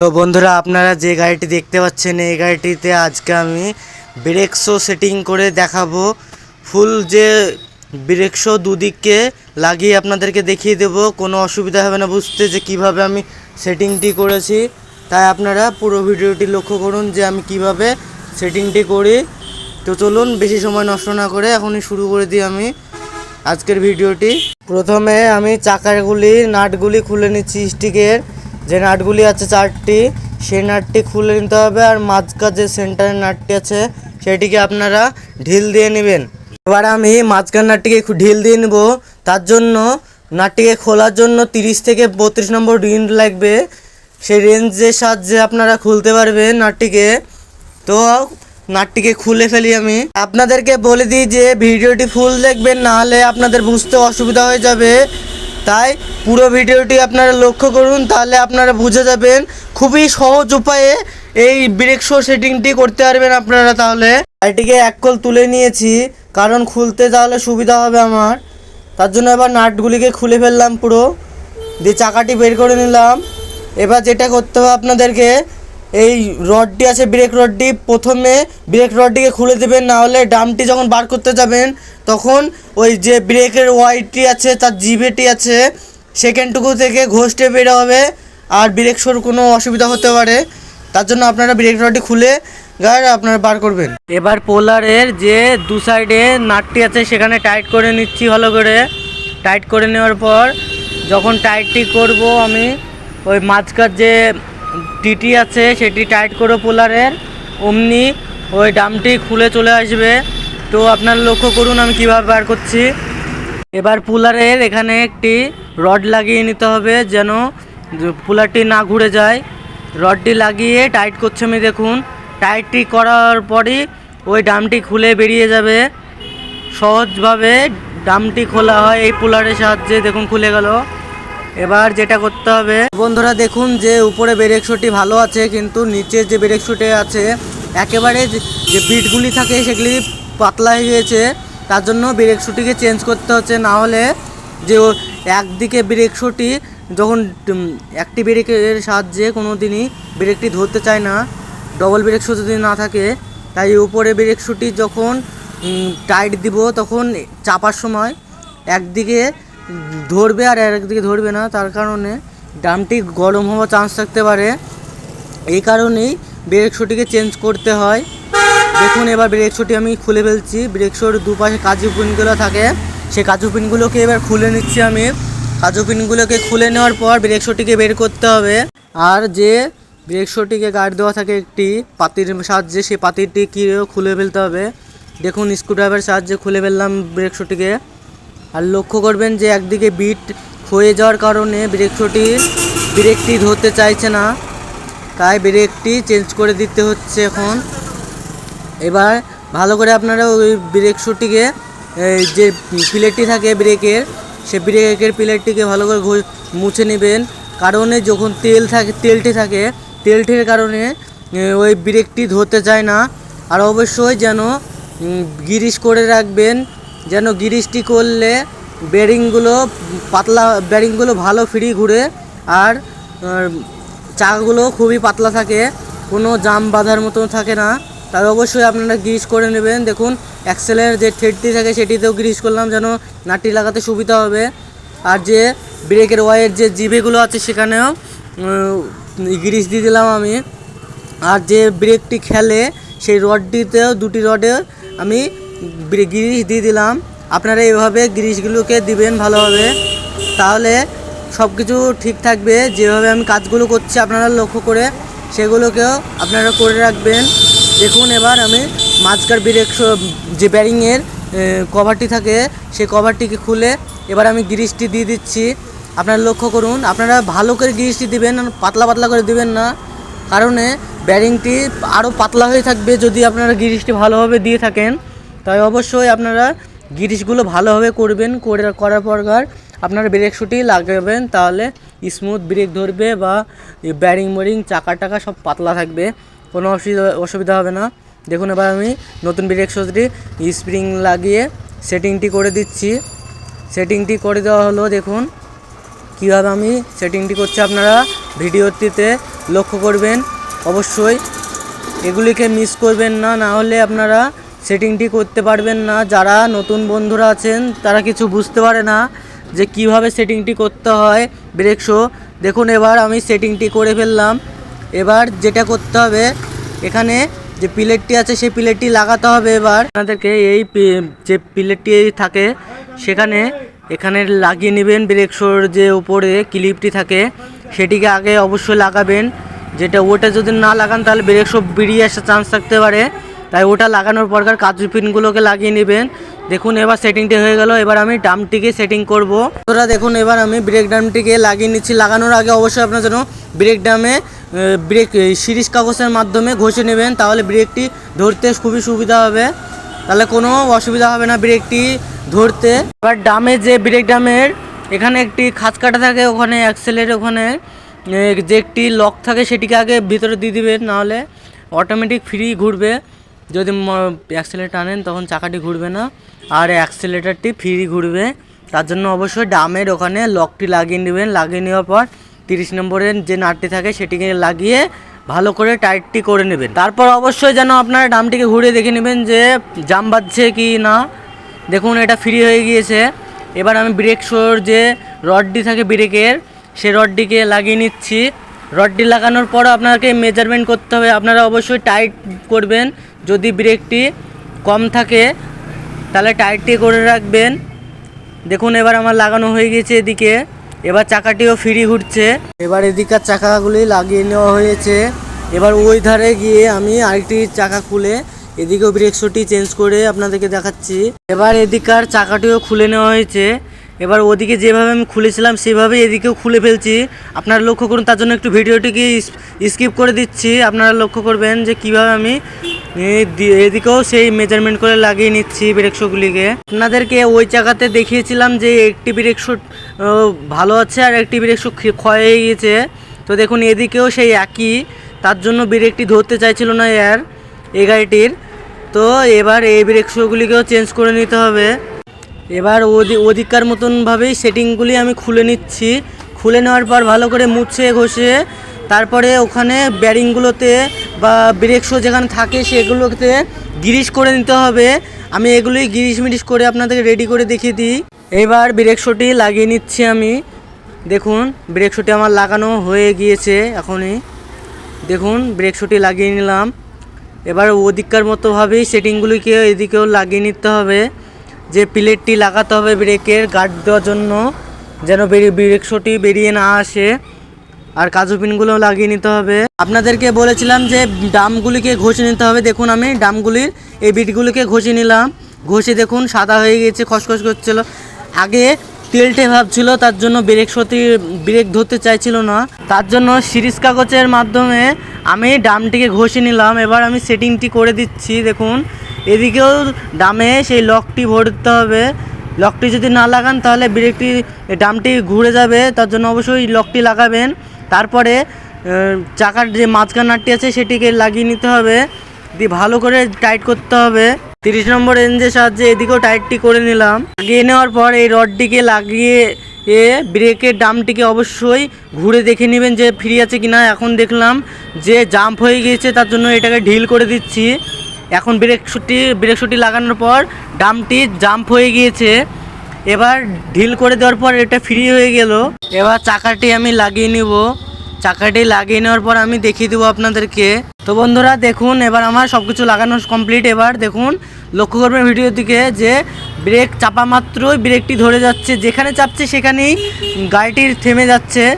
তো বন্ধুরা, আপনারা যে গাড়িটি দেখতে পাচ্ছেন, এই গাড়িটিতে আজকে আমি ব্রেক শো সেটিং করে দেখাবো। ফুল যে ব্রেক শো দুদিককে লাগিয়ে আপনাদেরকে দেখিয়ে দেবো। কোনো অসুবিধা হবে না বুঝতে যে কীভাবে আমি সেটিংটি করেছি। তাই আপনারা পুরো ভিডিওটি লক্ষ্য করুন যে আমি কীভাবে সেটিংটি করি। তো চলুন, বেশি সময় নষ্ট না করে এখনই শুরু করে দিই আমি আজকের ভিডিওটি। প্রথমে আমি চাকাগুলি, নাটগুলি খুলে নিচ্ছি স্টিকের যে নাটগুলি আছে চারটি, সেই নাটটি খুলে নিতে হবে আর মাঝখান যে সেন্টারের নাটটি আছে, সেটিকে আপনারা ঢিল দিয়ে নেবেন। এবার আমি মাঝখান নাটটিকে ঢিল দিয়ে নেব। তার জন্য নাটটিকে খোলার জন্য তিরিশ থেকে বত্রিশ নম্বর রিন্ড লাগবে। সেই রেঞ্জের সাহায্যে আপনারা খুলতে পারবেন নাটটিকে। তো নাটটিকে খুলে ফেলি আমি। আপনাদেরকে বলে দিই যে ভিডিওটি ফুল দেখবেন, না হলে আপনাদের বুঝতে অসুবিধা হয়ে যাবে। তাই পুরো ভিডিওটি আপনারা লক্ষ্য করুন, তাহলে আপনারা বুঝে যাবেন খুবই সহজ উপায়ে এই ব্রেক শো সেটিংটি করতে পারবেন আপনারা তাহলে। এটিকে এক কল তুলে নিয়েছি, কারণ খুলতে তাহলে সুবিধা হবে আমার। তার জন্য এবার নাটগুলিকে খুলে ফেললাম পুরো। দিয়ে চাকাটি বের করে নিলাম। এবার যেটা করতে হবে আপনাদেরকে এই রডটি আছে ব্রেক রডটি। প্রথমে ব্রেক রডটিকে খুলে দেবেন, না হলে ডামটি যখন বার করতে যাবেন, তখন ওই যে ব্রেকের ওয়াইটটি আছে, তার জিবেটি আছে সেকেন্ডটুকু থেকে ঘষটে বের হবে, আর ব্রেক শোর কোনো অসুবিধা হতে পারে। তার জন্য আপনারা ব্রেক রডটি খুলে গাড়ি আপনারা বার করবেন। এবার পোলারের যে দু সাইডে নাটটি আছে, সেখানে টাইট করে নিচ্ছি ভালো করে। টাইট করে নেওয়ার পর যখন টাইটটি করব আমি, ওই মাঝখান যে টিটি আছে, সেটি টাইট করে পোলারের। অমনি ওই ডামটি খুলে চলে আসবে। তো আপনার লক্ষ্য করুন আমি কীভাবে বার করছি। এবার পুলারের এখানে একটি রড লাগিয়ে নিতে হবে যেন পুলারটি না ঘুরে যায়। রডটি লাগিয়ে টাইট করছে আমি দেখুন। টাইটটি করার পরই ওই ডামটি খুলে বেরিয়ে যাবে। সহজভাবে ডামটি খোলা হয় এই পুলারের সাহায্যে, দেখুন খুলে গেল। এবার যেটা করতে হবে, বন্ধুরা দেখুন যে উপরে ব্রেক শুটি ভালো আছে, কিন্তু নিচে যে ব্রেক আছে, একেবারে যে বিটগুলি থাকে সেগুলি পাতলা হয়ে গিয়েছে। তার জন্য ব্রেক শুটিকে চেঞ্জ করতে হচ্ছে, না হলে যে একদিকে ব্রেক শুটি যখন একটি ব্রেকের সাহায্যে কোনো দিনই ব্রেকটি ধরতে চায় না ডবল ব্রেক শু যদি না থাকে, তাই উপরে ব্রেক শুটি যখন টাইট দিব তখন চাপার সময় একদিকে ধরবে আর একদিকে ধরবে না, তার কারণে ডামটি গরম হওয়ার চান্স থাকতে পারে। এই কারণেই ব্রেক শুটিকে চেঞ্জ করতে হয়। দেখুন, এবার ব্রেক শুটি আমি খুলে ফেলছি। ব্রেক শোর দুপাশে কাজু পিনগুলো থাকে। সেই কাজু পিনগুলোকে এবার খুলে নিচ্ছি আমি। কাজু পিনগুলোকে খুলে নেওয়ার পর ব্রেক শুটিকে বের করতে হবে। আর যে ব্রেক শুটিকে গার্ড দেওয়া থাকে একটি পাতির সাহায্যে, সেই পাতিরটিকেও খুলে ফেলতে হবে? দেখুন স্ক্রুড্রাইভার সাহায্যে খুলে ফেললাম ব্রেক শুটিকে আর লক্ষ্য করবেন যে একদিকে বিট হয়ে যাওয়ার কারণে ব্রেক শুটি ব্রেকটি ধরতে চাইছে না। তাই ব্রেকটি চেঞ্জ করে দিতে হচ্ছে এখন। এবার ভালো করে আপনারা ওই ব্রেক শুটিকে যে প্লেটটি থাকে ব্রেকের সে ব্রেকের প্লেটটিকে ভালো করে মুছে নেবেন। কারণে যখন তেল থাকে, তেলটি থাকে, তেলটির কারণে ওই ব্রেকটি ধরতে চায় না। আর অবশ্যই যেন গিরিশ করে রাখবেন। যেন গিরিশটি করলে বেরিংগুলো পাতলা, বেরিংগুলো ভালো ফ্রি ঘুরে আর চাকাগুলো খুবই পাতলা থাকে, কোনো জাম বাঁধার মতো থাকে না। তাই অবশ্যই আপনারা গ্রিস করে নেবেন। দেখুন অ্যাক্সেলের যে থ্রেডটি থাকে সেটিতেও গ্রিস করলাম যেন নাটটি লাগাতে সুবিধা হবে। আর যে ব্রেকের ওয়ারের যে জিবেগুলো আছে সেখানেও গ্রিস দিয়ে দিলাম আমি। আর যে ব্রেকটি খেলে সেই রডটিতেও, দুটি রডে আমি গ্রিস দিয়ে দিলাম। আপনারা এভাবে গ্রিসগুলোকে দিবেন ভালোভাবে। তাহলে সব কিছু ঠিক থাকবে। যেভাবে আমি কাজগুলো করছি আপনারা লক্ষ্য করে সেগুলোকেও আপনারা করে রাখবেন। দেখুন এবার আমি মাঝকার ব্রেক যে ব্যারিংয়ের কভারটি থাকে, সেই কভারটিকে খুলে এবার আমি গ্রিসটি দিয়ে দিচ্ছি। আপনারা লক্ষ্য করুন, আপনারা ভালো করে গ্রিসটি দিবেন পাতলা পাতলা করে দিবেন না। কারণে ব্যারিংটি আরও পাতলা হয়ে থাকবে যদি আপনারা গিরিশটি ভালোভাবে দিয়ে থাকেন। তাই অবশ্যই আপনারা গিরিশগুলো ভালোভাবে করবেন, করে করার পর আপনারা ব্রেক শুটি লাগাবেন, তাহলে স্মুথ ব্রেক ধরবে বা ব্যারিং বোরিং চাকা টাকা সব পাতলা থাকবে, কোনো অসুবিধা অসুবিধা হবে না। দেখুন এবার আমি নতুন ব্রেক শুটি স্প্রিং লাগিয়ে সেটিংটি করে দিচ্ছি। সেটিংটি করে দেওয়া হলো, দেখুন কীভাবে আমি সেটিংটি করছি আপনারা ভিডিওটিতে লক্ষ্য করবেন। অবশ্যই এগুলিকে মিস করবেন না না হলে আপনারা সেটিংটি করতে পারবেন না। যারা নতুন বন্ধুরা আছেন, তারা কিছু বুঝতে পারে না যে কীভাবে সেটিংটি করতে হয়। ব্রেক শো, দেখুন এবার আমি সেটিংটি করে ফেললাম। এবার যেটা করতে হবে, এখানে যে প্লেটটি আছে, সেই প্লেটটি লাগাতে হবে এবার। আপনাদেরকে এই যে প্লেটটি থাকে, সেখানে, এখানে লাগিয়ে নেবেন ব্রেক শোর যে উপরে ক্লিপটি থাকে, সেটিকে আগে অবশ্যই লাগাবেন। যেটা ওটা যদি না লাগান, তাহলে ব্রেক শো বেরিয়ে আসার চান্স থাকতে পারে। তাই ওটা লাগানোর পরকার কাজু পিনগুলোকে লাগিয়ে নেবেন। দেখুন, এবার সেটিংটি হয়ে গেল। এবার আমি ডামটিকে সেটিং করব। তোরা দেখুন, এবার আমি ব্রেক ডামটিকে লাগিয়ে নিচ্ছি। লাগানোর আগে অবশ্যই আপনার জন্য ব্রেক ডামে ব্রেক সিরিজ কাগজের মাধ্যমে ঘষে নেবেন। তাহলে ব্রেকটি ধরতে খুবই সুবিধা হবে। তাহলে কোনো অসুবিধা হবে না ব্রেকটি ধরতে। এবার ডামে যে ব্রেক ডামের এখানে একটি খাঁচ কাটা থাকে ওখানে অ্যাক্সেলের ওখানে। যে একটি লক থাকে সেটিকে আগে ভিতরে দিয়ে দিবেন, নাহলে অটোমেটিক ফ্রি ঘুরবে। যদি অ্যাক্সেলেটার টানেন, তখন চাকাটি ঘুরবে না। আর অ্যাক্সেলেটারটি ফ্রি ঘুরবে। তার জন্য অবশ্যই ডামের ওখানে লকটি লাগিয়ে নেবেন। লাগিয়ে নেওয়ার পর তিরিশ নম্বরের যে নাটটি থাকে, সেটিকে লাগিয়ে ভালো করে টাইটটি করে নেবেন। তারপর অবশ্যই যেন আপনারা ডামটিকে ঘুরে দেখে নেবেন যে জাম বাজছে কি না। দেখুন, এটা ফ্রি হয়ে গিয়েছে। এবার আমি ব্রেক শোর যে রডটি থাকে ব্রেকের সে রডটিকে লাগিয়ে নিচ্ছি। রডটি লাগানোর পর আপনাকে মেজারমেন্ট করতে হবে। আপনারা অবশ্যই টাইট করবেন। যদি ব্রেকটি কম থাকে, তাহলে টাইটটি করে রাখবেন। দেখুন, এবার আমার লাগানো হয়ে গেছে এদিকে। এবার চাকাটিও ফ্রি ঘুরছে এবার এদিকার চাকাগুলি লাগিয়ে নেওয়া হয়েছে। এবার ওই ধারে গিয়ে আমি আরেকটি চাকা খুলে এদিকেও ব্রেক শোটি চেঞ্জ করে আপনাদেরকে দেখাচ্ছি। এবার এদিকার চাকাটিও খুলে নেওয়া হয়েছে। এবার ওদিকে যেভাবে আমি খুলেছিলাম সেভাবে এদিকেও খুলে ফেলছি। আপনারা লক্ষ্য করুন, তার জন্য একটু ভিডিওটিকে স্কিপ করে দিচ্ছি। আপনারা লক্ষ্য করবেন যে কীভাবে আমি এদিকেও সেই মেজারমেন্ট করে লাগিয়ে নিচ্ছি ব্রেক শোগুলিকে আপনাদেরকে ওই জায়গাতে দেখিয়েছিলাম যে একটি ব্রেক শো ভালো আছে আর একটি ব্রেক ক্ষয় হয়ে গিয়েছে। তো দেখুন, এদিকেও সেই একই। তার জন্য ব্রেকটি ধরতে চাইছিল না এর এই গাড়িটির। তো এবার এই ব্রেক শোগুলিকেও চেঞ্জ করে নিতে হবে। এবার ওদি ওদিককার মতনভাবেই সেটিংগুলি আমি খুলে নিচ্ছি। খুলে নেওয়ার পর ভালো করে মুছে ঘষে তারপরে ওখানে ব্যারিংগুলোতে বা ব্রেক শো যেখানে থাকে সেগুলোতে গিরিশ করে নিতে হবে। আমি এগুলোই গিরিশ মিরিশ করে আপনাদেরকে রেডি করে দেখিয়ে দিই। এবার ব্রেক শোটি লাগিয়ে নিচ্ছি আমি। দেখুন, ব্রেক শোটি আমার লাগানো হয়ে গিয়েছে এখনই। দেখুন, ব্রেক শুটি লাগিয়ে নিলাম। এবার ওদিককার মতোভাবেই সেটিংগুলিকে এদিকেও লাগিয়ে নিতে হবে। যে প্লেটটি লাগাতে হবে ব্রেকের গার্ড দেওয়ার জন্য, যেন ব্রেক শুটি বেরিয়ে না আসে। আর কাজু পিনগুলো লাগিয়ে নিতে হবে। আপনাদেরকে বলেছিলাম যে ডামগুলিকে ঘষে নিতে হবে। দেখুন আমি ডামগুলির এই বিটগুলিকে ঘষে নিলাম। ঘষে দেখুন, সাদা হয়ে গেছে, খসখস করছিল। আগে তেলটে ভাব ছিল তার জন্য ব্রেক সতি ব্রেক ধরতে চাইছিল না। তার জন্য সিরিজ কাগজের মাধ্যমে আমি ডামটিকে ঘষে নিলাম। এবার আমি সেটিংটি করে দিচ্ছি, দেখুন। এদিকেও ডামে সেই লকটি ভরতে হবে। লকটি যদি না লাগান, তাহলে ব্রেকটি, ডামটি ঘুরে যাবে। তার জন্য অবশ্যই লকটি লাগাবেন। তারপরে চাকার যে মাঝখান নাটটি আছে, সেটিকে লাগিয়ে নিতে হবে। দিয়ে ভালো করে টাইট করতে হবে। তিরিশ নম্বর রেঞ্জের সাহায্যে এদিকেও টাইটটি করে নিলাম। লাগিয়ে নেওয়ার পর এই রডটিকে লাগিয়ে, এ ব্রেকের ডামটিকে অবশ্যই ঘুরে দেখে নেবেন যে ফ্রি আছে কিনা। এখন দেখলাম যে জাম্প হয়ে গিয়েছে, তার জন্য এটাকে ঢিল করে দিচ্ছি। এখন ব্রেক শুটি ব্রেক শুটি লাগানোর পর ডামটি জাম্প হয়ে গিয়েছে। এবার ঢিল করে দেওয়ার পর এটা ফ্রি হয়ে গেল। এবার চাকাটি আমি লাগিয়ে নিব। চাকাটি লাগিয়ে নেওয়ার পর আমি দেখিয়ে দেবো আপনাদেরকে। তো বন্ধুরা, দেখুন, এবার আমার সব কিছু লাগানো কমপ্লিট এবার দেখুন, লক্ষ্য করবেন ভিডিওর দিকে যে ব্রেক চাপা মাত্রই ব্রেকটি ধরে যাচ্ছে। যেখানে চাপছে সেখানেই গাড়িটির থেমে যাচ্ছে।